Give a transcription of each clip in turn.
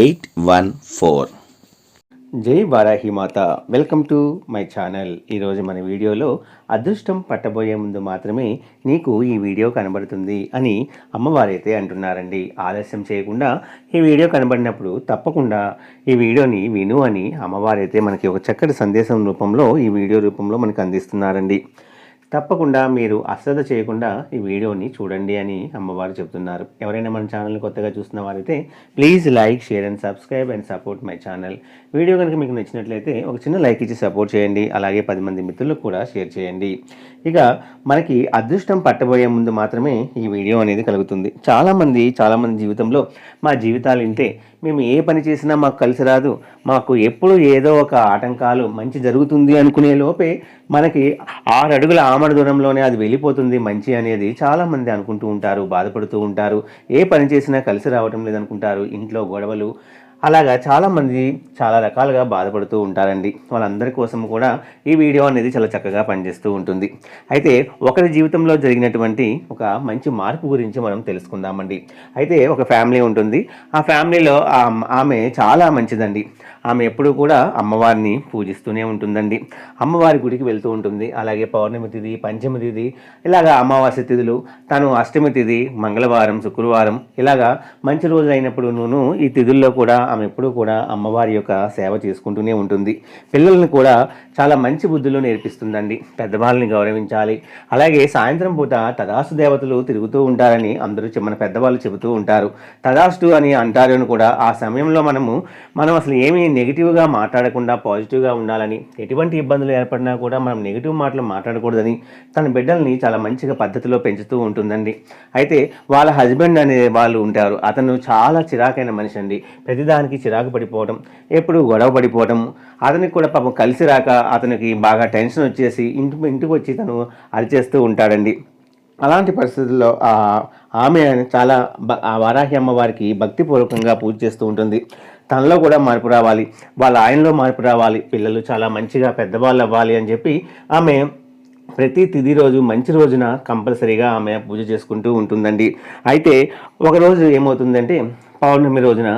eight one four. జై వారాహి మాత. Welcome to my channel. ఈరోజు మన వీడియోలో అదృష్టం పట్టబోయే ముందు మాత్రమే నీకు ఈ వీడియో కనబడుతుంది అని అమ్మవారైతే అంటున్నారండి. ఆలస్యం చేయకుండా ఈ వీడియో కనబడినప్పుడు తప్పకుండా ఈ వీడియోని విను అని అమ్మవారైతే మనకి ఒక చక్కటి సందేశం రూపంలో ఈ వీడియో రూపంలో మనకు అందిస్తున్నారండి. తప్పకుండా మీరు అశ్రద్ధ చేయకుండా ఈ వీడియోని చూడండి అని అమ్మవారు చెబుతున్నారు. ఎవరైనా మన ఛానల్ కొత్తగా చూస్తున్న వారైతే please like share and subscribe and support my channel. Video కనుక మీకు నచ్చినట్లయితే ఒక చిన్న లైక్ ఇచ్చి సపోర్ట్ చేయండి. అలాగే పది మంది మిత్రులకు కూడా షేర్ చేయండి. ఇక మనకి అదృష్టం పట్టబోయే ముందు మాత్రమే ఈ వీడియో అనేది కలుగుతుంది. చాలామంది చాలామంది జీవితంలో మా జీవితాలు ఇంతే మేము ఏ పని చేసినా మాకు కలిసి రాదు. మాకు ఎప్పుడు ఏదో ఒక ఆటంకాలు మంచి జరుగుతుంది అనుకునే లోపే మనకి ఆరు అడుగుల ఆమడ దూరంలోనే అది వెళ్ళిపోతుంది మంచి అనేది చాలామంది అనుకుంటూ ఉంటారు బాధపడుతూ ఉంటారు. ఏ పని చేసినా కలిసి రావటం లేదనుకుంటారు ఇంట్లో గొడవలు. అలాగా చాలామంది చాలా రకాలుగా బాధపడుతూ ఉంటారండి. వాళ్ళందరి కోసం కూడా ఈ వీడియో అనేది చాలా చక్కగా పనిచేస్తూ ఉంటుంది. అయితే ఒకరి జీవితంలో జరిగినటువంటి ఒక మంచి మార్పు గురించి మనం తెలుసుకుందామండి. అయితే ఒక ఫ్యామిలీ ఉంటుంది. ఆ ఫ్యామిలీలో ఆమె చాలా మంచిదండి. ఆమె ఎప్పుడూ కూడా అమ్మవారిని పూజిస్తూనే ఉంటుందండి. అమ్మవారి గుడికి వెళ్తూ ఉంటుంది. అలాగే పౌర్ణమి తిథి పంచమి తిథి ఇలాగా అమావాస్య తిథులు తను అష్టమి తిథి మంగళవారం శుక్రవారం ఇలాగా మంచి రోజు అయినప్పుడు ఈ తిథుల్లో కూడా ఆమె ఎప్పుడూ కూడా అమ్మవారి యొక్క సేవ చేసుకుంటూనే ఉంటుంది. పిల్లల్ని కూడా చాలా మంచి బుద్ధులు నేర్పిస్తుందండి. పెద్దవాళ్ళని గౌరవించాలి. అలాగే సాయంత్రం పూట తదాసు దేవతలు తిరుగుతూ ఉంటారని అందరూ మన పెద్దవాళ్ళు చెబుతూ ఉంటారు. తదాస్తు అని అంటారు అని కూడా ఆ సమయంలో మనము మనం అసలు ఏమీ నెగిటివ్గా మాట్లాడకుండా పాజిటివ్గా ఉండాలని ఎటువంటి ఇబ్బందులు ఏర్పడినా కూడా మనం నెగిటివ్ మాటలు మాట్లాడకూడదని తన బిడ్డల్ని చాలా మంచిగా పద్ధతిలో పెంచుతూ ఉంటుందండి. అయితే వాళ్ళ హస్బెండ్ అనే వాళ్ళు ఉంటారు. అతను చాలా చిరాకైన మనిషి అండి. ప్రతిదానికి చిరాకు పడిపోవడం ఎప్పుడు గొడవ పడిపోవడం అతనికి కూడా పాపం కలిసి రాక అతనికి బాగా టెన్షన్ వచ్చేసి ఇంటి ఇంటికి వచ్చి తను అరిచేస్తూ ఉంటాడండి. అలాంటి పరిస్థితుల్లో ఆమె చాలా ఆ వారాహి అమ్మవారికి భక్తిపూర్వకంగా పూజ చేస్తూ ఉంటుంది. తనలో కూడా మార్పు రావాలి వాళ్ళ ఆయనలో మార్పు రావాలి పిల్లలు చాలా మంచిగా పెద్దవాళ్ళు అవ్వాలి అని చెప్పి ఆమె ప్రతి తిది రోజు మంచి రోజున కంపల్సరీగా ఆమె పూజ చేసుకుంటూ ఉంటుందండి. అయితే ఒకరోజు ఏమవుతుందంటే పౌర్ణమి రోజున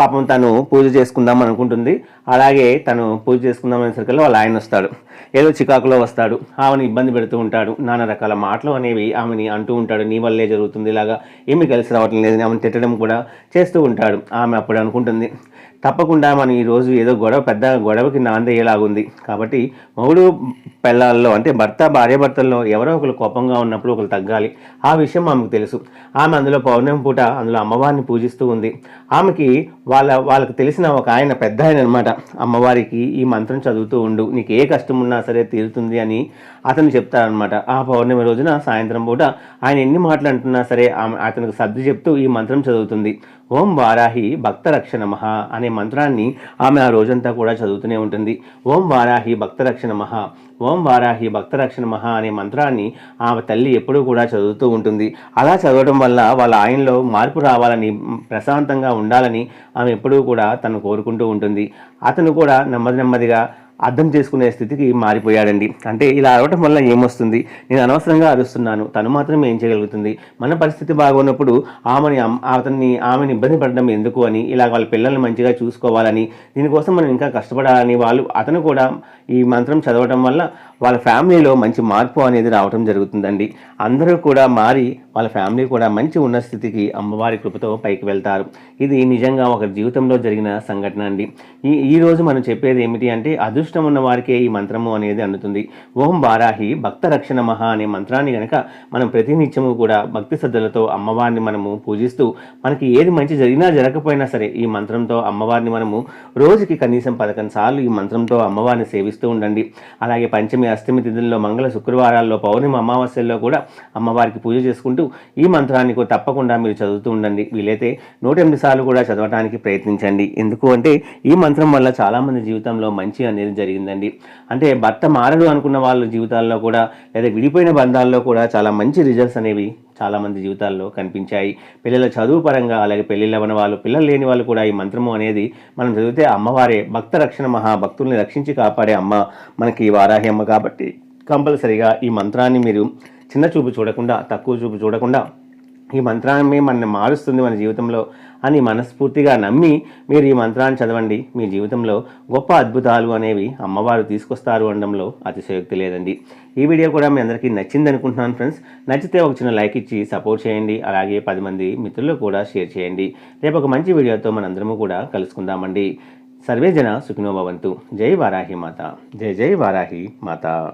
పాపం తను పూజ చేసుకుందాం అనుకుంటుంది. అలాగే తను పూజ చేసుకుందాం అనేసరికల్లా వాళ్ళ ఆయన వస్తాడు. ఏదో చికాకులో వస్తాడు. ఆమెను ఇబ్బంది పెడుతూ ఉంటాడు. నానా రకాల మాటలు అనేవి ఆమెని అంటూ ఉంటాడు. నీ వల్లే జరుగుతుంది ఇలాగా ఏమీ కలిసి రావటం లేదు ఆమెను తిట్టడం కూడా చేస్తూ ఉంటాడు. ఆమె అప్పుడు అనుకుంటుంది. తప్పకుండా మనం ఈరోజు ఏదో గొడవ పెద్ద గొడవకి నాందయ్యేలాగుంది కాబట్టి మొగుడు పిల్లల్లో అంటే భర్త భార్యభర్తల్లో ఎవరో ఒకరు కోపంగా ఉన్నప్పుడు ఒకరు తగ్గాలి. ఆ విషయం ఆమెకు తెలుసు. ఆమె అందులో పౌర్ణమి పూట అందులో అమ్మవారిని పూజిస్తూ ఉంది. ఆమెకి వాళ్ళ వాళ్ళకి తెలిసిన ఒక ఆయన పెద్ద ఆయన అనమాట అమ్మవారికి ఈ మంత్రం చదువుతూ ఉండు. నీకు ఏ కష్టం ఉన్నా సరే తీరుతుంది అని అతను చెప్తారనమాట ఆ పౌర్ణమి రోజున సాయంత్రం పూట ఆయన ఎన్ని మాటలు అంటున్నా సరే ఆమె అతనికి సర్ది చెప్తూ ఈ మంత్రం చదువుతుంది. ఓం వారాహి భక్త నమ అనే మంత్రాన్ని ఆమె ఆ రోజంతా కూడా చదువుతూనే ఉంటుంది. ఓం వారాహి భక్త నమ ఓం వారాహి భక్త నమ అనే మంత్రాన్ని ఆమె తల్లి ఎప్పుడూ కూడా చదువుతూ ఉంటుంది. అలా చదవడం వల్ల వాళ్ళ ఆయనలో మార్పు రావాలని ప్రశాంతంగా ఉండాలని ఆమె ఎప్పుడూ కూడా తను కోరుకుంటూ ఉంటుంది. అతను కూడా నెమ్మది నెమ్మదిగా అర్థం చేసుకునే స్థితికి మారిపోయాడండి. అంటే ఇలా అరవటం వల్ల ఏమొస్తుంది? నేను అనవసరంగా అరుస్తున్నాను. తను మాత్రం ఏం చేయగలుగుతుంది? మన పరిస్థితి బాగున్నప్పుడు ఆమెని అతన్ని ఆమెను ఇబ్బంది పడడం ఎందుకు అని ఇలా వాళ్ళ పిల్లల్ని మంచిగా చూసుకోవాలని దీనికోసం మనం ఇంకా కష్టపడాలని వాళ్ళు అతను కూడా ఈ మంత్రం చదవటం వల్ల వాళ్ళ ఫ్యామిలీలో మంచి మార్పు అనేది రావటం జరుగుతుందండి. అందరూ కూడా మారి వాళ్ళ ఫ్యామిలీ కూడా మంచి ఉన్న స్థితికి అమ్మవారి కృపతో పైకి వెళ్తారు. ఇది నిజంగా ఒక జీవితంలో జరిగిన సంఘటన అండి. ఈ ఈరోజు మనం చెప్పేది ఏమిటి అంటే అదృష్ట అదృష్టం ఉన్న వారికే ఈ మంత్రము అనేది అందుతుంది. ఓం బారాహి భక్త రక్షణ మహా అనే మంత్రాన్ని గనక మనం ప్రతినిత్యము కూడా భక్తి శ్రద్ధలతో అమ్మవారిని మనము పూజిస్తూ మనకి ఏది మంచి జరిగినా జరగకపోయినా సరే ఈ మంత్రంతో అమ్మవారిని మనము రోజుకి కనీసం పదకొండు సార్లు ఈ మంత్రంతో అమ్మవారిని సేవిస్తూ ఉండండి. అలాగే పంచమి అష్టమి తిథుల్లో మంగళ శుక్రవారాల్లో పౌర్ణమి అమావాస్యల్లో కూడా అమ్మవారికి పూజ చేసుకుంటూ ఈ మంత్రాన్ని తప్పకుండా మీరు చదువుతూ ఉండండి. వీలైతే నూట ఎనిమిది సార్లు కూడా చదవటానికి ప్రయత్నించండి. ఎందుకు అంటే ఈ మంత్రం వల్ల చాలామంది జీవితంలో మంచి అనేది జరిగిందండి. అంటే భర్త మారడు అనుకున్న వాళ్ళ జీవితాల్లో కూడా లేదా విడిపోయిన బంధాల్లో కూడా చాలా మంచి రిజల్ట్స్ అనేవి చాలామంది జీవితాల్లో కనిపించాయి. పిల్లల చదువు పరంగా అలాగే పెళ్ళిళ్ళు అవ్వని వాళ్ళు పిల్లలు లేని వాళ్ళు కూడా ఈ మంత్రము అనేది మనం చదివితే అమ్మవారే భక్త రక్షణ మహా భక్తుల్ని రక్షించి కాపాడే అమ్మ మనకి వారాహి అమ్మ కాబట్టి కంపల్సరిగా ఈ మంత్రాన్ని మీరు చిన్న చూపు చూడకుండా తక్కువ చూపు చూడకుండా ఈ మంత్రాన్ని మనల్ని మారుస్తుంది మన జీవితంలో అని మనస్ఫూర్తిగా నమ్మి మీరు ఈ మంత్రాన్ని చదవండి. మీ జీవితంలో గొప్ప అద్భుతాలు అనేవి అమ్మవారు తీసుకొస్తారు అనడంలో అతిశయోక్తి లేదండి. ఈ వీడియో కూడా మీ అందరికీ నచ్చింది అనుకుంటున్నాను ఫ్రెండ్స్. నచ్చితే ఒక చిన్న లైక్ ఇచ్చి సపోర్ట్ చేయండి. అలాగే పది మంది మిత్రులు కూడా షేర్ చేయండి. రేపు ఒక మంచి వీడియోతో మనందరము కూడా కలుసుకుందామండి. సర్వే జన సుఖినోభవంతు జై వారాహి మాత. జై జై వారాహి మాత.